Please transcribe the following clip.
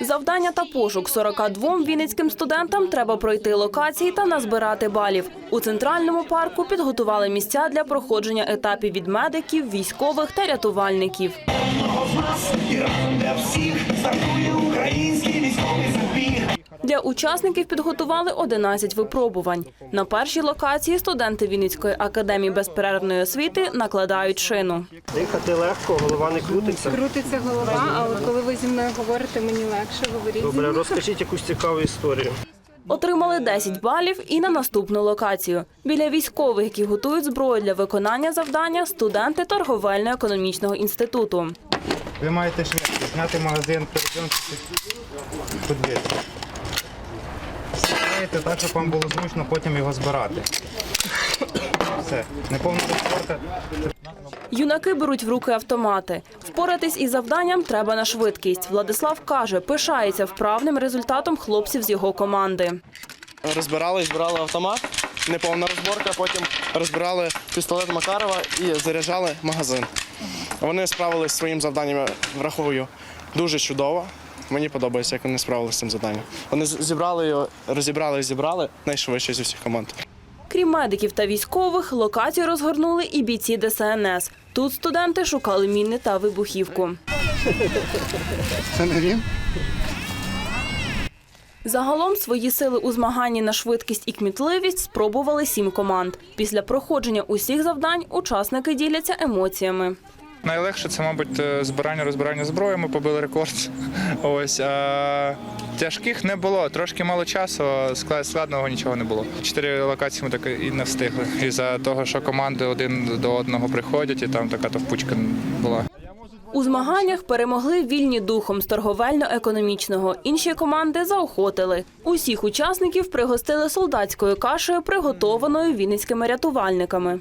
Завдання та пошук 42 вінницьким студентам треба пройти локації та назбирати балів. У центральному парку підготували місця для проходження етапів від медиків, військових та рятувальників. Всіх. Для учасників підготували 11 випробувань. На першій локації студенти Вінницької академії безперервної освіти накладають шину. Дихати легко, голова не крутиться. Крутиться голова, а от коли ви зі мною говорите, мені легше говорити. Добре, розкажіть якусь цікаву історію. Отримали 10 балів і на наступну локацію. Біля військових, які готують зброю для виконання завдання, студенти торговельно-економічного інституту. Ви маєте швидкість, зняти магазин, перекинути подвір'я. Ставите так, щоб вам було зручно потім його збирати. Все. Неповна розпорка. Юнаки беруть в руки автомати. Впоратись із завданням треба на швидкість. Владислав каже, пишається вправним результатом хлопців з його команди. розбирали, збирали автомат, неповна розборка, потім розбирали пістолет Макарова і заряджали магазин. Вони справилися зі своїм завданням, враховую, дуже чудово. Мені подобається, як вони справилися з цим завданням. Вони зібрали його, розібрали і зібрали найшвидше зі всіх команд. Крім медиків та військових, локацію розгорнули і бійці ДСНС. Тут студенти шукали міни та вибухівку. Це не він? Загалом свої сили у змаганні на швидкість і кмітливість спробували сім команд. Після проходження усіх завдань учасники діляться емоціями. Найлегше це, мабуть, е, збирання розбирання зброї. Ми побили рекорд. Ось а тяжких не було. Трошки мало часу. склад- Складного нічого не було. Чотири локації ми так і не встигли. Із-за того, що команди один до одного приходять, і там така товпучка була. У змаганнях перемогли вільні духом з торговельно-економічного. Інші команди заохотили. Усіх учасників пригостили солдатською кашею, приготованою вінницькими рятувальниками.